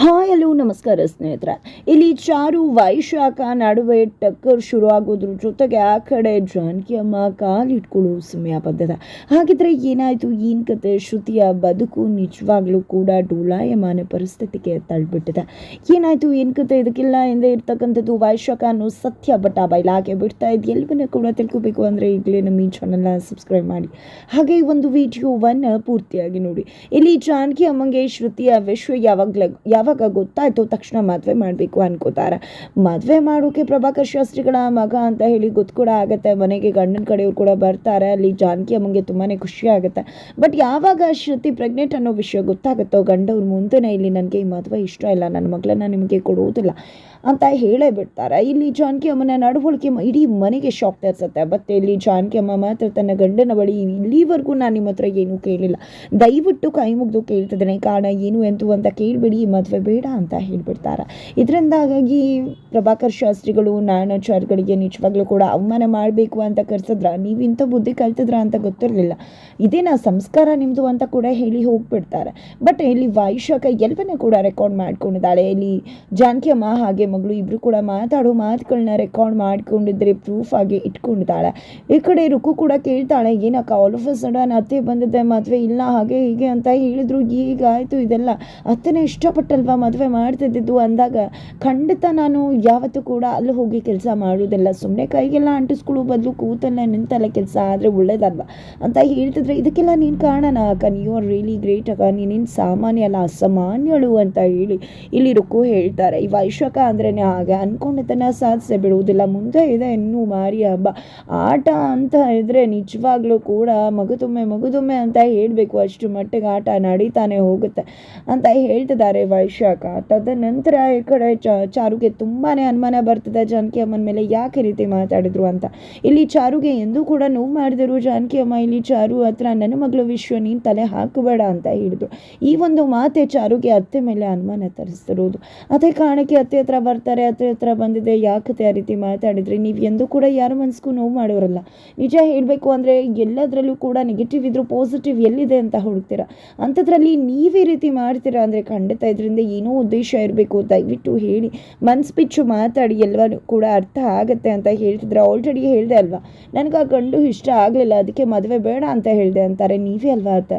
Hi, hello, ನಮಸ್ಕಾರ ಸ್ನೇಹಿತರೆ. ಇಲ್ಲಿ ಚಾರು ವೈಶಾಖ ನಡುವೆ ಟಕ್ಕರ್ ಶುರು ಆಗೋದ್ರ ಜೊತೆಗೆ ಆ ಕಡೆ ಜಾನಕಿ ಅಮ್ಮ ಕಾಲಿಟ್ಕೊಳ್ಳೋ ಸಮಯ ಬಂದದ. ಹಾಗಿದ್ರೆ ಏನಾಯಿತು? ಏನು ಕತೆ? ಶ್ರುತಿಯ ಬದುಕು ನಿಜವಾಗ್ಲೂ ಕೂಡ ಡೋಲಾಯಮಾನ ಪರಿಸ್ಥಿತಿಗೆ ತಳ್ಳಿಬಿಟ್ಟಿದೆ. ಏನಾಯಿತು? ಏನು ಕತೆ? ಇದಕ್ಕಿಲ್ಲ ಎಂದೇ ಇರ್ತಕ್ಕಂಥದ್ದು ವೈಶಾಖ ಅನ್ನೋ ಸತ್ಯ, ಬಟ್ ಆ ಬಿಡ್ತಾ ಇದೆ ಎಲ್ಲವನ್ನ ಕೂಡ ತಿಳ್ಕೊಬೇಕು ಅಂದರೆ ಈಗಲೇ ನಮ್ಮ ಈ ಚಾನಲ್ನ ಸಬ್ಸ್ಕ್ರೈಬ್ ಮಾಡಿ. ಹಾಗೆ ಈ ಒಂದು ವಿಡಿಯೋವನ್ನು ಪೂರ್ತಿಯಾಗಿ ನೋಡಿ. ಇಲ್ಲಿ ಜಾನಕಿ ಅಮ್ಮಂಗೆ ಶ್ರುತಿಯ ವಿಶ್ವ ಯಾವಾಗಲೇ ಯಾವಾಗ ಗೊತ್ತಾಯಿತು ತಕ್ಷಣ ಮದುವೆ ಮಾಡಬೇಕು ಅನ್ಕೋತಾರೆ. ಮದುವೆ ಮಾಡೋಕೆ ಪ್ರಭಾಕರ್ ಶಾಸ್ತ್ರಿಗಳ ಮಗ ಅಂತ ಹೇಳಿ ಗೊತ್ತು ಕೂಡ ಆಗುತ್ತೆ. ಮನೆಗೆ ಗಂಡನ ಕಡೆಯವ್ರು ಕೂಡ ಬರ್ತಾರೆ. ಅಲ್ಲಿ ಜಾನಕಿ ಅಮ್ಮಂಗೆ ತುಂಬಾ ಖುಷಿ ಆಗುತ್ತೆ. ಬಟ್ ಯಾವಾಗ ಶ್ರುತಿ ಪ್ರೆಗ್ನೆಂಟ್ ಅನ್ನೋ ವಿಷಯ ಗೊತ್ತಾಗುತ್ತೋ ಗಂಡವ್ರ ಮುಂದೆನೇ ಇಲ್ಲಿ ನನಗೆ ಈ ಮದುವೆ ಇಷ್ಟ ಇಲ್ಲ. ನನ್ನ ಮಗಳನ್ನ ನಿಮಗೆ ಕೊಡುವುದಿಲ್ಲ ಅಂತ ಹೇಳೇ ಬಿಡ್ತಾರೆ. ಇಲ್ಲಿ ಜಾನಕಿ ಅಮ್ಮನ ನಡವಳಿಕೆ ಇಡೀ ಮನೆಗೆ ಶಾಕ್ ತರಿಸುತ್ತೆ ಮತ್ತೆ ಇಲ್ಲಿ ಜಾನಕಿ ಅಮ್ಮ ಮಾತ್ರ ತನ್ನ ಗಂಡನ ಬಳಿ ಇಲ್ಲಿವರೆಗೂ ನಾನು ನಿಮ್ಮ ಹತ್ರ ಏನೂ ಕೇಳಿಲ್ಲ. ದಯವಿಟ್ಟು ಕೈ ಮುಗಿದು ಕೇಳ್ತಿದ್ದೇನೆ. ಕಾರಣ ಏನು ಎಂತು ಅಂತ ಕೇಳಿಬಿಡಿ. ಈ ಮದುವೆ ಬೇಡ ಅಂತ ಹೇಳ್ಬಿಡ್ತಾರೆ. ಇದರಿಂದಾಗಿ ಪ್ರಭಾಕರ್ ಶಾಸ್ತ್ರಿಗಳು ನಾರಾಯಣಾಚಾರ್ಯಗಳಿಗೆ ನಿಜವಾಗ್ಲೂ ಕೂಡ ಅವಮಾನ ಮಾಡಬೇಕು ಅಂತ ಕರ್ಸಿದ್ರ, ನೀವು ಇಂಥ ಬುದ್ಧಿ ಕಲ್ತಿದ್ರ ಅಂತ ಗೊತ್ತಿರಲಿಲ್ಲ. ಇದೇನ ಸಂಸ್ಕಾರ ನಿಮ್ಮದು ಅಂತ ಕೂಡ ಹೇಳಿ ಹೋಗ್ಬಿಡ್ತಾರೆ. ಬಟ್ ಇಲ್ಲಿ ವಾಯುಶಾಖ ಎಲ್ಲವನ್ನ ಕೂಡ ರೆಕಾರ್ಡ್ ಮಾಡ್ಕೊಂಡಿದ್ದಾಳೆ. ಇಲ್ಲಿ ಜಾನಕಿ ಅಮ್ಮ ಹಾಗೆ ಮಗಳು ಇಬ್ಬರು ಕೂಡ ಮಾತಾಡೋ ಮಾತುಗಳನ್ನ ರೆಕಾರ್ಡ್ ಮಾಡ್ಕೊಂಡಿದ್ರೆ ಪ್ರೂಫ್ ಆಗಿ ಇಟ್ಕೊಂಡಿದ್ದಾಳೆ. ಈ ಕಡೆ ರುಕು ಕೂಡ ಕೇಳ್ತಾಳೆ, ಏನಕ್ಕ ಆಲ್ ಆಫ್ ಅ ಸಡನ್ ಅತ್ತೆ ಬಂದಿದ್ದೆ ಮದುವೆ ಇಲ್ಲ, ಹಾಗೆ ಹೀಗೆ ಅಂತ ಹೇಳಿದ್ರು, ಈಗ ಆಯಿತು ಇದೆಲ್ಲ. ಅತ್ತೆನೇ ಇಷ್ಟಪಟ್ಟಲ್ವಾ? ಮದುವೆ ಮಾಡ್ತಿದ್ದಿದ್ದು ಅಂದಾಗ ಖಂಡಿತ ನಾನು ಯಾವತ್ತೂ ಕೂಡ ಅಲ್ಲಿ ಹೋಗಿ ಕೆಲಸ ಮಾಡೋದಿಲ್ಲ ಸುಮ್ಮನೆ ಕೈಗೆಲ್ಲ ಅಂಟಿಸ್ಕೊಳ್ಳೋ ಬದಲು ಕೂತಲ್ಲೇ ನಿಂತಲ್ಲ ಕೆಲಸ ಆದರೆ ಒಳ್ಳೇದಲ್ವಾ? ಅಂತ ಹೇಳ್ತಿದ್ರೆ ಇದಕ್ಕೆಲ್ಲ ನೀನು ಕಾರಣನ ಅಕ್ಕ? ಯು ಆರ್ ರಿಯಲಿ ಗ್ರೇಟ್ ಅಕ್ಕ ನೀನೇನು ಸಾಮಾನ್ಯ ಅಲ್ಲ, ಅಸಾಮಾನ್ಯಳು ಅಂತ ಹೇಳಿ ರುಕ್ಕು ಹೇಳ್ತಾರೆ. ಈ ವೈಶಕ ಅಂದ್ರೇ ಹಾಗೆ ಅನ್ಕೊಂಡಿದ್ದನ್ನ ಸಾಧಿಸೇ ಬಿಡುವುದಿಲ್ಲ. ಮುಂದೆ ಇದೆ ಇನ್ನೂ ಮಾರಿ ಹಬ್ಬ. ಆಟ ಅಂತ ಇದ್ರೆ ನಿಜವಾಗ್ಲೂ ಕೂಡ ಮಗುತೊಮ್ಮೆ ಮಗುದೊಮ್ಮೆ ಅಂತ ಹೇಳಬೇಕು. ಅಷ್ಟು ಮಟ್ಟಿಗೆ ಆಟ ನಡೀತಾನೆ ಹೋಗುತ್ತೆ ಅಂತ ಹೇಳ್ತಿದ್ದಾರೆ ವೈಶಾಖ ತದನಂತರ ಈ ಕಡೆ ಚ- ಚಾರುಗೆ ತುಂಬಾ ಅನುಮಾನ ಬರ್ತದೆ ಜಾನಕಿ ಅಮ್ಮನ ಮೇಲೆ. ಯಾಕೆ ರೀತಿ ಮಾತಾಡಿದ್ರು ಅಂತ. ಇಲ್ಲಿ ಚಾರುಗೆ ಎಂದೂ ಕೂಡ ನೋವು ಮಾಡಿದರು. ಜಾನಕಿ ಅಮ್ಮ, ಇಲ್ಲಿ ಚಾರು ಹತ್ರ ನನ್ನ ಮಗಳು ವಿಶ್ವ ನೀನು ತಲೆ ಹಾಕಬೇಡ ಅಂತ ಹೇಳಿದ್ರು. ಈ ಒಂದು ಮಾತೆ ಚಾರುಗೆ ಅತ್ತೆ ಮೇಲೆ ಅನುಮಾನ ತರಿಸ್ತಿರೋದು ಅದೇ ಕಾರಣಕ್ಕೆ ಅತ್ತೆ ಹತ್ರ ಬರ್ತಾರೆ, ಅತ್ತೆ ಹತ್ರ ಬಂದಿದೆ. ಯಾಕೆ ಆ ರೀತಿ ಮಾತಾಡಿದ್ರಿ? ನೀವು ಎಂದೂ ಕೂಡ ಯಾರ ಮನಸ್ಗೂ ನೋವು ಮಾಡೋರಲ್ಲ. ನಿಜ ಹೇಳಬೇಕು ಅಂದರೆ ಎಲ್ಲದರಲ್ಲೂ ಕೂಡ ನೆಗೆಟಿವ್ ಇದ್ರೂ ಪಾಸಿಟಿವ್ ಎಲ್ಲಿದೆ ಅಂತ ಹುಡುಕ್ತೀರಾ? ಅಂಥದ್ರಲ್ಲಿ ನೀವೇ ರೀತಿ ಮಾಡ್ತೀರಾ ಅಂದರೆ ಖಂಡಿತ ಇದರಿಂದ ಏನೋ ಉದ್ದೇಶ ಇರಬೇಕು ದಯವಿಟ್ಟು ಹೇಳಿ. ಮನ್ಸು ಬಿಚ್ಚು ಮಾತಾಡಿ ಎಲ್ಲರೂ ಕೂಡ ಅರ್ಥ ಆಗುತ್ತೆ ಅಂತ ಹೇಳ್ತಿದ್ರೆ. ಆಲ್ರೆಡಿ ಹೇಳಿದೆ ಅಲ್ವಾ? ನನಗೆ ಆ ಗಂಡು ಇಷ್ಟ ಆಗಲಿಲ್ಲ, ಅದಕ್ಕೆ ಮದುವೆ ಬೇಡ ಅಂತ ಹೇಳಿದೆ ಅಂತಾರೆ. ನೀವೇ ಅಲ್ವಾ ಅಂತ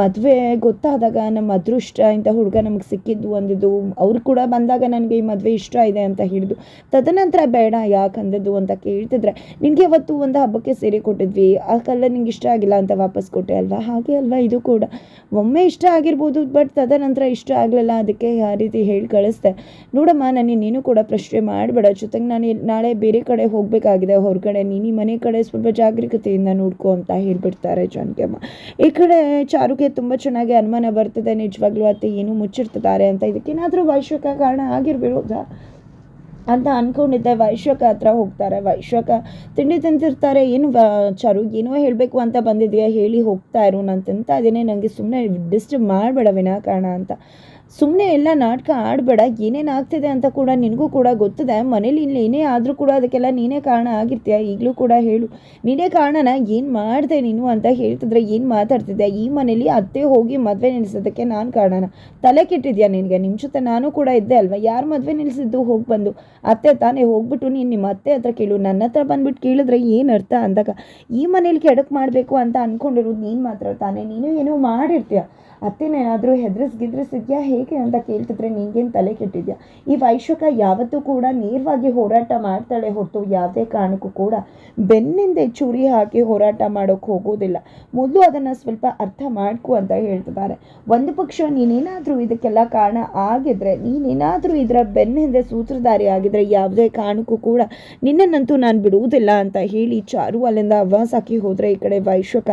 ಮದುವೆ ಗೊತ್ತಾದಾಗ ನಮ್ಮ ಅದೃಷ್ಟ, ಇಂಥ ಹುಡುಗ ನಮಗೆ ಸಿಕ್ಕಿದ್ದು ಅಂದಿದ್ದು, ಅವ್ರು ಕೂಡ ಬಂದಾಗ ನನಗೆ ಈ ಮದುವೆ ಇಷ್ಟ ಇದೆ ಅಂತ ಹೇಳಿದ್ದು. ತದನಂತರ ಬೇಡ ಯಾಕಂದದ್ದು ಅಂತ ಕೇಳ್ತಿದ್ರೆ, ನಿನಗೆ ಅವತ್ತು ಒಂದು ಹಬ್ಬಕ್ಕೆ ಸೇರಿ ಕೊಟ್ಟಿದ್ವಿ, ಆ ಕಲ್ಲ ನಿಂಗೆ ಇಷ್ಟ ಆಗಿಲ್ಲ ಅಂತ ವಾಪಸ್ ಕೊಟ್ಟೆ. ಅಲ್ವಾ? ಹಾಗೆ ಅಲ್ವಾ? ಇದು ಕೂಡ. ಒಮ್ಮೆ ಇಷ್ಟ ಆಗಿರ್ಬೋದು, ಬಟ್ ತದನಂತರ ಇಷ್ಟ ಆಗಲಿಲ್ಲ, ಅದಕ್ಕೆ ಆ ರೀತಿ ಹೇಳಿ ಕಳಿಸ್ತೆ ನೋಡಮ್ಮ ನಾನು ನೀನು ಕೂಡ ಪ್ರಶ್ನೆ ಮಾಡಬೇಡ. ಜೊತೆಗೆ ನಾನು ನಾಳೆ ಬೇರೆ ಕಡೆ ಹೋಗಬೇಕಾಗಿದೆ ಹೊರಗಡೆ. ನೀನು ಮನೆ ಕಡೆ ಸ್ವಲ್ಪ ಜಾಗರೂಕತೆಯಿಂದ ನೋಡ್ಕೊ ಅಂತ ಹೇಳಿಬಿಡ್ತಾರೆ ಜಾನಕಿ ಅಮ್ಮ ಈ ಕಡೆ ಚಾರುಗೆ ತುಂಬ ಚೆನ್ನಾಗಿ ಅನುಮಾನ ಬರ್ತದೆ. ನಿಜವಾಗ್ಲೂ ಅತ್ತೆ ಏನು ಮುಚ್ಚಿರ್ತಿದ್ದಾರೆ ಅಂತ. ಇದಕ್ಕೇನಾದರೂ ವೈಶ್ವಿಕ ಕಾರಣ ಆಗಿರ್ಬಿಡೋದಾ? ಅಂತ ಅಂದ್ಕೊಂಡಿದ್ದೆ ವೈಶ್ವಕ ಹತ್ರ ಹೋಗ್ತಾರೆ. ವೈಶ್ವಕ ತಿಂಡಿ ತಿಂತಿರ್ತಾರೆ ಏನು ಚಾರು, ಏನೋ ಹೇಳಬೇಕು ಅಂತ ಬಂದಿದೆಯಾ? ಹೇಳಿ ಹೋಗ್ತಾ ಇರು ನಾನು ತಿಂತಾ ಇದ್ದೀನಿ ನನಗೆ ಸುಮ್ಮನೆ ಡಿಸ್ಟರ್ಬ್ ಮಾಡಬೇಡ ವಿನಾಕಾರಣ ಅಂತ. ಸುಮ್ಮನೆ ಎಲ್ಲ ನಾಟಕ ಆಡಬೇಡ, ಏನೇನು ಆಗ್ತಿದೆ ಅಂತ ಕೂಡ ನಿನಗೂ ಕೂಡ ಗೊತ್ತಿದೆ. ಮನೇಲಿ ಇಲ್ಲಿ ಏನೇ ಆದರೂ ಕೂಡ ಅದಕ್ಕೆಲ್ಲ ನೀನೇ ಕಾರಣ ಆಗಿರ್ತೀಯ? ಈಗಲೂ ಕೂಡ ಹೇಳು. ನೀನೇ ಕಾರಣನ ಏನು ಮಾಡಿದೆ ನೀನು ಅಂತ ಹೇಳ್ತಿದ್ರೆ ಏನು ಮಾತಾಡ್ತಿದ್ದೆ ಈ ಮನೇಲಿ ಅತ್ತೆ ಹೋಗಿ ಮದುವೆ ನಿಲ್ಲಿಸೋದಕ್ಕೆ ನಾನು ಕಾರಣನ? ತಲೆ ಕೆಟ್ಟಿದ್ಯಾ ನಿನಗೆ? ನಿಮ್ಮ ಜೊತೆ ನಾನು ಕೂಡ ಇದ್ದೆ ಅಲ್ವಾ? ಯಾರು ಮದುವೆ ನಿಲ್ಲಿಸಿದ್ದು ಹೋಗಿ ಬಂದು. ಅತ್ತೆ ತಾನೇ ಹೋಗ್ಬಿಟ್ಟು ನೀನು ನಿಮ್ಮ ಅತ್ತೆ ಹತ್ರ ಕೇಳು. ನನ್ನ ಹತ್ರ ಬಂದ್ಬಿಟ್ಟು ಕೇಳಿದ್ರೆ ಏನು ಅರ್ಥ ಅಂದಾಗ? ಈ ಮನೇಲಿ ಕೆಡಕ್ ಮಾಡಬೇಕು ಅಂತ ಅಂದ್ಕೊಂಡಿರೋದು ನೀನು ಮಾತ್ರ ತಾನೇ? ನೀನು ಏನೋ ಮಾಡಿರ್ತೀಯ? ಅತ್ತೆನೇನಾದರೂ ಹೆದ್ರಿಸ್ ಗಿದ್ರಿಸಿದ್ಯಾ ಹೇಗೆ ಅಂತ ಕೇಳ್ತಿದ್ರೆ ನಿಂಗೇನು ತಲೆ ಕೆಟ್ಟಿದ್ಯಾ? ಈ ವೈಶ್ವಕ ಯಾವತ್ತೂ ಕೂಡ ನೇರವಾಗಿ ಹೋರಾಟ ಮಾಡ್ತಾಳೆ ಹೊರತು ಯಾವುದೇ ಕಾರಣಕ್ಕೂ ಕೂಡ ಬೆನ್ನಿಂದೆ ಚೂರಿ ಹಾಕಿ ಹೋರಾಟ ಮಾಡೋಕ್ಕೆ ಹೋಗೋದಿಲ್ಲ. ಮೊದಲು ಅದನ್ನು ಸ್ವಲ್ಪ ಅರ್ಥ ಮಾಡ್ಕೊ ಅಂತ ಹೇಳ್ತಿದ್ದಾರೆ. ಒಂದು ಪಕ್ಷ ನೀನೇನಾದರೂ ಇದಕ್ಕೆಲ್ಲ ಕಾರಣ ಆಗಿದ್ರೆ, ನೀನೇನಾದರೂ ಇದರ ಬೆನ್ನ ಹಿಂದೆ ಸೂತ್ರಧಾರಿ ಆಗಿದ್ರೆ ಯಾವುದೇ ಕಾರಣಕ್ಕೂ ಕೂಡ ನಿನ್ನನ್ನಂತೂ ನಾನು ಬಿಡುವುದಿಲ್ಲ ಅಂತ ಹೇಳಿ ಚಾರು ಅಲ್ಲಿಂದ ಅವಾಸ್ ಹಾಕಿ ಹೋದರೆ ಈ ಕಡೆ ವೈಶ್ವಕ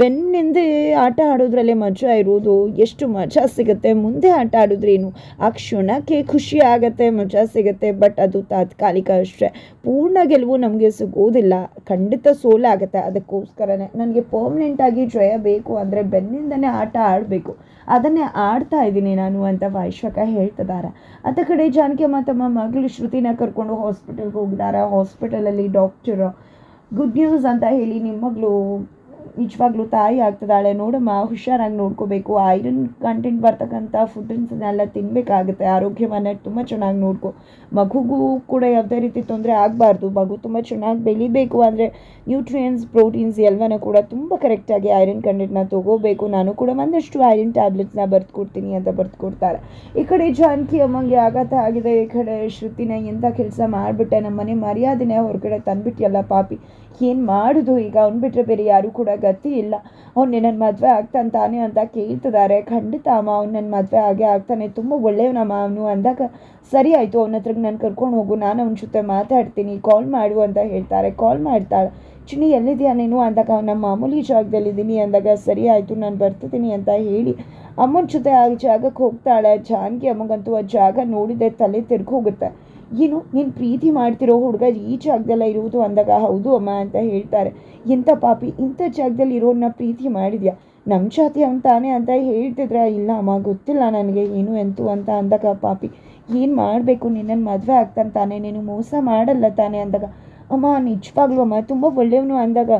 ಬೆನ್ನಿಂದೆ ಆಟ ಆಡೋದ್ರಲ್ಲೇ ಮಜಾ ಇರೋದು ಎಷ್ಟು ಮಜಾ ಸಿಗುತ್ತೆ? ಮುಂದೆ ಆಟ ಆಡಿದ್ರೇನು ಆ ಕ್ಷಣಕ್ಕೆ ಖುಷಿ ಆಗುತ್ತೆ, ಮಜಾ ಸಿಗುತ್ತೆ ಬಟ್ ಅದು ತಾತ್ಕಾಲಿಕ ಅಷ್ಟೇ. ಪೂರ್ಣ ಗೆಲುವು ನಮಗೆ ಸಿಗೋದಿಲ್ಲ ಖಂಡಿತ ಸೋಲಾಗುತ್ತೆ. ಅದಕ್ಕೋಸ್ಕರನೇ ನನಗೆ ಪರ್ಮನೆಂಟಾಗಿ ಜಯ ಬೇಕು ಅಂದರೆ ಬೆನ್ನಿಂದನೇ ಆಟ ಆಡಬೇಕು. ಅದನ್ನೇ ಆಡ್ತಾ ಇದ್ದೀನಿ ನಾನು ಅಂತ ವೈಶ್ವಕ ಹೇಳ್ತಿದ್ದಾರೆ ಅತ್ತ ಕಡೆ ಜಾನಕಿ ಅಮ್ಮ ತಮ್ಮ ಮಗಳು ಶ್ರುತಿನ ಕರ್ಕೊಂಡು ಹಾಸ್ಪಿಟಲ್ಗೆ ಹೋಗಿದ್ದಾರೆ ಹಾಸ್ಪಿಟಲಲ್ಲಿ ಡಾಕ್ಟರ್ ಗುಡ್ ನ್ಯೂಸ್ ಅಂತ ಹೇಳಿ ನಿಮ್ಮ ಮಗಳು ನಿಜವಾಗ್ಲೂ ತಾಯಿ ಆಗ್ತದಾಳೆ ನೋಡಮ್ಮ, ಹುಷಾರಾಗಿ ನೋಡ್ಕೋಬೇಕು. ಐರನ್ ಕಂಟೆಂಟ್ ಬರ್ತಕ್ಕಂಥ ಫುಡ್ಸನ್ನೆಲ್ಲ ತಿನ್ನಬೇಕಾಗುತ್ತೆ ಆರೋಗ್ಯವನ್ನು ತುಂಬ ಚೆನ್ನಾಗಿ ನೋಡ್ಕೊ. ಮಗುಗೂ ಕೂಡ ಯಾವುದೇ ರೀತಿ ತೊಂದರೆ ಆಗಬಾರ್ದು. ಮಗು ತುಂಬ ಚೆನ್ನಾಗಿ ಬೆಳಿಬೇಕು. ಅಂದರೆ ನ್ಯೂಟ್ರಿಯನ್ಸ್ ಪ್ರೋಟೀನ್ಸ್ ಎಲ್ಲವನ್ನ ಕೂಡ ತುಂಬ ಕರೆಕ್ಟಾಗಿ ಐರನ್ ಕಂಟೆಂಟ್ನ ತೊಗೋಬೇಕು. ನಾನು ಕೂಡ ಒಂದಷ್ಟು ಐರನ್ ಟ್ಯಾಬ್ಲೆಟ್ಸ್ನ ಬರ್ದು ಕೊಡ್ತೀನಿ ಅಂತ ಬರ್ದು ಈ ಕಡೆ ಜಾನಕಿ ಅಮ್ಮಂಗೆ ಆಘಾತ ಆಗಿದೆ. ಈ ಕಡೆ ಶ್ರುತಿನ ಎಂಥ ಕೆಲಸ ಮಾಡಿಬಿಟ್ಟೆ. ನಮ್ಮ ಮನೆ ಮರ್ಯಾದೆನೇ ಹೊರಗಡೆ ತಂದ್ಬಿಟ್ಟಿಯಲ್ಲ ಪಾಪಿ. ಏನು ಮಾಡೋದು ಈಗ? ಅವ್ನು ಬಿಟ್ಟರೆ ಬೇರೆ ಯಾರೂ ಕೂಡ ಗತಿ ಇಲ್ಲ. ಅವ್ನು ನನ್ನ ಮದುವೆ ಆಗ್ತಾನೆ ತಾನೇ ಅಂತ ಕೇಳ್ತಿದ್ದಾರೆ ಖಂಡಿತ ಅಮ್ಮ, ಅವ್ನು ನನ್ನ ಮದುವೆ ಆಗೇ ಆಗ್ತಾನೆ. ತುಂಬ ಒಳ್ಳೆಯವನಮ್ಮ ಅವನು ಅಂದಾಗ, ಸರಿ ಆಯಿತು, ಅವನ ಹತ್ರಕ್ಕೆ ನಾನು ಕರ್ಕೊಂಡು ಹೋಗು. ನಾನು ಅವನ ಜೊತೆ ಮಾತಾಡ್ತೀನಿ. ಕಾಲ್ ಮಾಡು ಅಂತ ಹೇಳ್ತಾರೆ. ಕಾಲ್ ಮಾಡ್ತಾಳೆ. ಚಿನ್ನಿ, ಎಲ್ಲಿದೆಯಾ ನೀನು? ಅಂದಾಗ ಅವನ ಮಾಮೂಲಿ ಜಾಗದಲ್ಲಿದ್ದೀನಿ. ಅಂದಾಗ, ಸರಿ ಆಯಿತು, ನಾನು ಬರ್ತಿದ್ದೀನಿ ಅಂತ ಹೇಳಿ, ಅಮ್ಮನ ಜೊತೆ ಆ ಜಾಗಕ್ಕೆ ಹೋಗ್ತಾಳೆ. ಜಾನ್ಗೆ ಅಮ್ಮಗಂತೂ ಆ ಜಾಗ ನೋಡಿದೆ ತಲೆ ತಿರ್ಗಿ ಹೋಗುತ್ತೆ ಏನು, ನೀನು ಪ್ರೀತಿ ಮಾಡ್ತಿರೋ ಹುಡುಗ ಈ ಜಾಗದಲ್ಲ ಇರುವುದು ಅಂದಾಗ ಹೌದು ಅಮ್ಮ ಅಂತ ಹೇಳ್ತಾರೆ. ಎಂಥ ಪಾಪಿ, ಇಂಥ ಜಾಗದಲ್ಲಿ ಇರೋನ್ನ ಪ್ರೀತಿ ಮಾಡಿದ್ಯಾ? ನಮ್ಮ ಜಾತಿ ಅವನು ತಾನೇ ಅಂತ ಹೇಳ್ತಿದ್ರ? ಇಲ್ಲ ಅಮ್ಮ, ಗೊತ್ತಿಲ್ಲ ನನಗೆ ಏನು ಎಂತು ಅಂತ ಅಂದಾಗ ಪಾಪಿ, ಏನು ಮಾಡಬೇಕು? ನಿನ್ನನ್ನು ಮದುವೆ ಆಗ್ತಾನೆ ತಾನೆ, ನೀನು ಮೋಸ ಮಾಡಲ್ಲ ತಾನೇ ಅಂದಾಗ. ಅಮ್ಮ, ನಿಜವಾಗ್ಲೂ ಅಮ್ಮ, ತುಂಬ ಒಳ್ಳೆಯವನು ಅಂದಾಗ.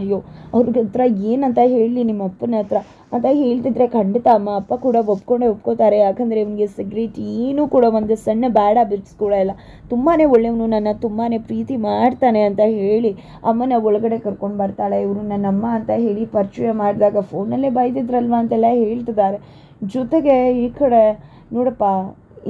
ಅಯ್ಯೋ, ಅವ್ರಿಗೆ ಹತ್ರ ಏನಂತ ಹೇಳಲಿ ನಿಮ್ಮ ಅಪ್ಪನ ಹತ್ರ. ಅಂತ ಹೇಳ್ತಿದ್ರೆ ಖಂಡಿತ ಅಮ್ಮ, ಅಪ್ಪ ಕೂಡ ಒಪ್ಕೊಂಡೆ ಒಪ್ಕೋತಾರೆ. ಯಾಕಂದರೆ ಇವನಿಗೆ ಸಿಗ್ರೇಟ್ ಏನೂ ಕೂಡ ಒಂದು ಸಣ್ಣ ಬ್ಯಾಡ್ ಹ್ಯಾಬಿಟ್ಸ್ ಕೂಡ ಇಲ್ಲ. ತುಂಬಾ ಒಳ್ಳೆಯವನು, ನನ್ನ ತುಂಬಾ ಪ್ರೀತಿ ಮಾಡ್ತಾನೆ ಅಂತ ಹೇಳಿ ಅಮ್ಮನ ಒಳಗಡೆ ಕರ್ಕೊಂಡು ಬರ್ತಾಳೆ. ಇವರು ನನ್ನ ಅಮ್ಮ ಅಂತ ಹೇಳಿ ಪರಿಚಯ ಮಾಡಿದಾಗ ಫೋನಲ್ಲೇ ಬೈದಿದ್ರಲ್ವ ಅಂತೆಲ್ಲ ಹೇಳ್ತಿದ್ದಾರೆ. ಜೊತೆಗೆ ಈ ಕಡೆ ನೋಡಪ್ಪ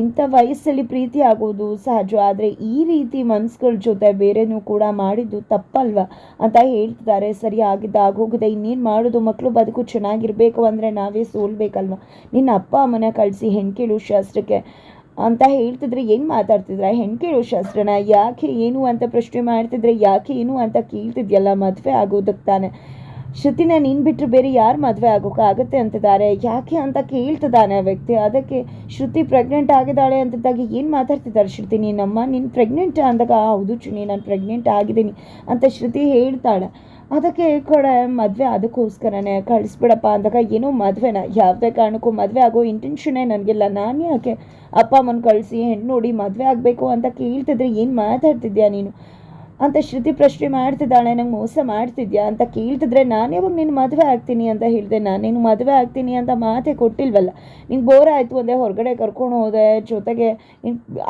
ಇಂಥ ವಯಸ್ಸಲ್ಲಿ ಪ್ರೀತಿ ಆಗೋದು ಸಹಜ, ಆದರೆ ಈ ರೀತಿ ಮನ್ಸುಗಳ ಜೊತೆ ಬೇರೆನೂ ಕೂಡ ಮಾಡಿದ್ದು ತಪ್ಪಲ್ವ ಅಂತ ಹೇಳ್ತಿದ್ದಾರೆ. ಸರಿ, ಆಗಿದ್ದ ಆಗೋಗಿದೆ, ಇನ್ನೇನು ಮಾಡೋದು? ಮಕ್ಕಳು ಬದುಕು ಚೆನ್ನಾಗಿರಬೇಕು ಅಂದರೆ ನಾವೇ ಸೋಲ್ಬೇಕಲ್ವ? ನಿನ್ನ ಅಪ್ಪ ಅಮ್ಮನ ಕಳಿಸಿ ಹೆಣ್ಕೇಳು ಶಾಸ್ತ್ರಕ್ಕೆ ಅಂತ ಹೇಳ್ತಿದ್ರೆ ಏನು ಮಾತಾಡ್ತಿದ್ರ? ಹೆಣ್ಕೇಳು ಶಾಸ್ತ್ರನ ಯಾಕೆ ಏನು ಅಂತ ಪ್ರಶ್ನೆ ಮಾಡ್ತಿದ್ರೆ ಯಾಕೆ ಏನು ಅಂತ ಕೇಳ್ತಿದ್ಯಲ್ಲ ಮದುವೆ ಆಗೋದಕ್ಕೆ ತಾನೆ ಶ್ರುತಿನ, ನೀನು ಬಿಟ್ಟರೆ ಬೇರೆ ಯಾರು ಮದುವೆ ಆಗುತ್ತೆ? ಅಂತಿದ್ದಾರೆ. ಯಾಕೆ ಅಂತ ಕೇಳ್ತಿದ್ದಾನೆ ಆ ವ್ಯಕ್ತಿ. ಅದಕ್ಕೆ ಶ್ರುತಿ ಪ್ರೆಗ್ನೆಂಟ್ ಆಗಿದ್ದಾಳೆ ಅಂತಿದ್ದಾಗ ಏನು ಮಾತಾಡ್ತಿದ್ದಾರೆ ಶ್ರುತಿ? ನೀನಮ್ಮ ನೀನು ಪ್ರೆಗ್ನೆಂಟ್ ಅಂದಾಗ ಹೌದು ಚುನಿ ನಾನು ಪ್ರೆಗ್ನೆಂಟ್ ಆಗಿದ್ದೀನಿ ಅಂತ ಶ್ರುತಿ ಹೇಳ್ತಾಳೆ. ಅದಕ್ಕೆ ಕಡೆ ಮದುವೆ ಅದಕ್ಕೋಸ್ಕರನೇ ಕಳಿಸ್ಬಿಡಪ್ಪ ಅಂದಾಗ, ಏನೋ ಮದುವೆನ? ಯಾವುದೇ ಕಾರಣಕ್ಕೂ ಮದುವೆ ಆಗೋ ಇಂಟೆನ್ಷನೇ ನನಗಿಲ್ಲ. ನಾನು ಯಾಕೆ ಅಪ್ಪ ಅಮ್ಮನ ಕಳಿಸಿ ಹೆಣ್ಣು ನೋಡಿ ಮದುವೆ ಆಗಬೇಕು ಅಂತ ಕೇಳ್ತಿದ್ರೆ ಏನು ಮಾತಾಡ್ತಿದ್ಯಾ ನೀನು? ಅಂತ ಶ್ರುತಿ ಪ್ರಶ್ನೆ ಮಾಡ್ತಿದ್ದಾಳೆ, ನಂಗೆ ಮೋಸ ಮಾಡ್ತಿದ್ಯಾ? ಅಂತ ಕೇಳ್ತಿದ್ರೆ, ನಾನು ಯಾವಾಗ ನಿನ್ನ ಮದುವೆ ಆಗ್ತೀನಿ ಅಂತ ಹೇಳಿದೆ. ನಾನು ನೀನು ಮದುವೆ ಆಗ್ತೀನಿ ಅಂತ ಮಾತೆ ಕೊಟ್ಟಿಲ್ವಲ್ಲ? ನಿಂಗೆ ಬೋರ್ ಆಯಿತು ಅಂದೆ ಹೊರಗಡೆ ಕರ್ಕೊಂಡು ಹೋದೆ. ಜೊತೆಗೆ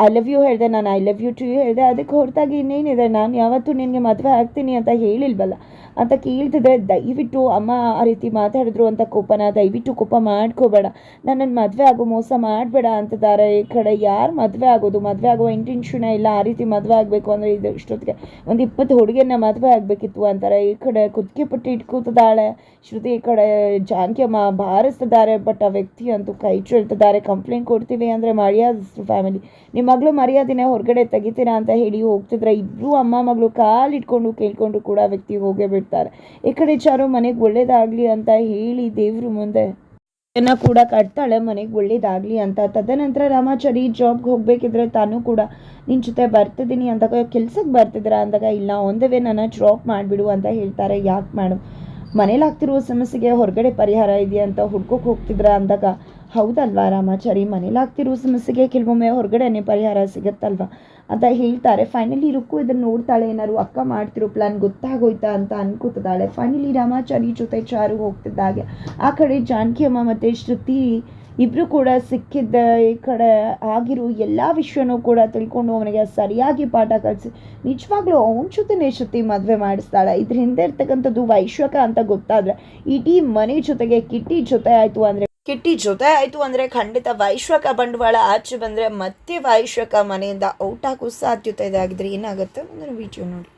ಐ ಲವ್ ಯು ಹೇಳಿದೆ. ನಾನು I love you too you ಹೇಳಿದೆ. ಅದಕ್ಕೆ ಹೊರತಾಗಿ ಇನ್ನೇನಿದೆ? ನಾನು ಯಾವತ್ತೂ ನಿನಗೆ ಮದುವೆ ಆಗ್ತೀನಿ ಅಂತ ಹೇಳಿಲ್ವಲ್ಲ? ಅಂತ ಕೇಳ್ತಿದ್ರೆ, ದಯವಿಟ್ಟು ಅಮ್ಮ ಆ ರೀತಿ ಮಾತಾಡಿದ್ರು ಅಂತ ಕೋಪನ, ದಯವಿಟ್ಟು ಕೋಪ ಮಾಡ್ಕೋಬೇಡ. ನನ್ನನ್ನು ಮದುವೆ ಆಗೋ, ಮೋಸ ಮಾಡಬೇಡ ಅಂತಿದ್ದಾರೆ. ಈ ಕಡೆ ಯಾರು ಮದುವೆ ಆಗೋದು? ಮದುವೆ ಆಗೋ ಇಂಟೆನ್ಷನ್ ಇಲ್ಲ. ಆ ರೀತಿ ಮದುವೆ ಆಗಬೇಕು ಅಂದರೆ ಇದು ಇಷ್ಟೊತ್ತಿಗೆ ಒಂದು ಇಪ್ಪತ್ತು ಹುಡುಗಿಯನ್ನ ಮದುವೆ ಆಗಬೇಕಿತ್ತು ಅಂತಾರೆ. ಈ ಕಡೆ ಕುತ್ತಿಗೆ ಪಟ್ಟಿ ಇಟ್ಕೊತಿದ್ದಾಳೆ. ಶ್ರುತಿ ಈ ಕಡೆ ಜಾನಕಿ ಅಮ್ಮ ಬಾರಿಸ್ತಿದ್ದಾರೆ ಬಟ್ ಆ ವ್ಯಕ್ತಿ ಅಂತೂ ಕೈ ಚೆಳ್ತಿದ್ದಾರೆ. ಕಂಪ್ಲೇಂಟ್ ಕೊಡ್ತೀವಿ ಅಂದರೆ ಮರ್ಯಾದಿಸ್ರು ಫ್ಯಾಮಿಲಿ ನಿಮ್ಮ ಮಗಳು ಮರ್ಯಾದೆನೇ ಹೊರಗಡೆ ತೆಗಿತೀರಾ ಅಂತ ಹೇಳಿ ಹೋಗ್ತಿದ್ರೆ ಇಬ್ಬರು ಅಮ್ಮ ಮಗಳು ಕಾಲಿಟ್ಕೊಂಡು ಕೇಳ್ಕೊಂಡು ಕೂಡ ವ್ಯಕ್ತಿ ಹೋಗೇ ಬಿಡ್ತಾರೆ. ಈ ಕಡೆ ಚಾರು ಮನೆಗೆ ಒಳ್ಳೇದಾಗಲಿ ಅಂತ ಹೇಳಿ ದೇವ್ರ ಮುಂದೆ ಜನ ಕೂಡ ಕಟ್ತಾಳೆ, ಮನೆಗೆ ಒಳ್ಳೇದಾಗಲಿ ಅಂತ. ತದನಂತರ ರಾಮಾಚಾರಿ ಜಾಬ್ಗೆ ಹೋಗ್ಬೇಕಿದ್ರೆ ತಾನು ಕೂಡ ನಿನ್ನ ಜೊತೆ ಬರ್ತಿದ್ದೀನಿ ಅಂದಾಗ ಕೆಲ್ಸಕ್ಕೆ ಬರ್ತಿದ್ದೀರಾ ಅಂದಾಗ, ಇಲ್ಲ ಒಂದವೇ ನನ್ನ ಡ್ರಾಪ್ ಮಾಡಿಬಿಡು ಅಂತ ಹೇಳ್ತಾರೆ. ಯಾಕೆ ಮಾಡು ಮನೇಲಿ ಆಗ್ತಿರುವ ಸಮಸ್ಯೆಗೆ ಹೊರಗಡೆ ಪರಿಹಾರ ಇದೆಯಾ ಅಂತ ಹುಡ್ಕೋಕೆ ಹೋಗ್ತಿದ್ರ ಅಂದಾಗ ಹೌದಲ್ವಾ ರಾಮಾಚಾರಿ? ಮನೇಲಿ ಆಗ್ತಿರೋ ಸಮಸ್ಯೆಗೆ ಕೆಲವೊಮ್ಮೆ ಹೊರಗಡೆನೆ ಪರಿಹಾರ ಸಿಗುತ್ತಲ್ವಾ? ಅಂತ ಹೇಳ್ತಾರೆ. ಫೈನಲಿ ರುಕ್ಕು ಇದನ್ನು ನೋಡ್ತಾಳೆ. ಏನಾದ್ರು ಅಕ್ಕ ಮಾಡ್ತಿರೋ ಪ್ಲಾನ್ ಗೊತ್ತಾಗೋಯ್ತಾ ಅಂತ ಅನ್ಕೋತಿದ್ದಾಳೆ. ಫೈನಲಿ ರಾಮಾಚಾರಿ ಜೊತೆ ಚಾರು ಹೋಗ್ತಿದ್ದಾಗೆ. ಆ ಕಡೆ ಜಾನಕಿ ಅಮ್ಮ ಮತ್ತು ಶ್ರುತಿ ಇಬ್ಬರು ಕೂಡ ಸಿಕ್ಕಿದ್ದ ಈ ಕಡೆ ಆಗಿರೋ ಎಲ್ಲ ವಿಷಯನೂ ಕೂಡ ತಿಳ್ಕೊಂಡು ಅವನಿಗೆ ಸರಿಯಾಗಿ ಪಾಠ ಕಲಿಸಿ, ನಿಜವಾಗ್ಲೂ ಅವನ ಜೊತೆನೇ ಶ್ರುತಿ ಮದುವೆ ಮಾಡಿಸ್ತಾಳೆ. ಇದ್ರ ಹಿಂದೆ ಇರ್ತಕ್ಕಂಥದ್ದು ವೈಶ್ವಕ ಅಂತ ಗೊತ್ತಾದರೆ, ಇಡೀ ಮನೆ ಜೊತೆಗೆ ಕಿಟ್ಟಿ ಜೊತೆ ಆಯಿತು ಅಂದರೆ ಕಿಟ್ಟಿ ಜೊತೆ ಆಯಿತು ಅಂದರೆ ಖಂಡಿತ ವೈಶ್ವಕ ಬಂಡವಾಳ ಆಚೆ ಬಂದರೆ ಮತ್ತೆ ವೈಶ್ವಕ ಮನೆಯಿಂದ ಔಟ್ ಆಗೋ ಸಾಧ್ಯತೆ ಇದೆ ಆಗಿದ್ರೆ ಏನಾಗುತ್ತೆ? ಒಂದು ವಿಡಿಯೋ ನೋಡಿ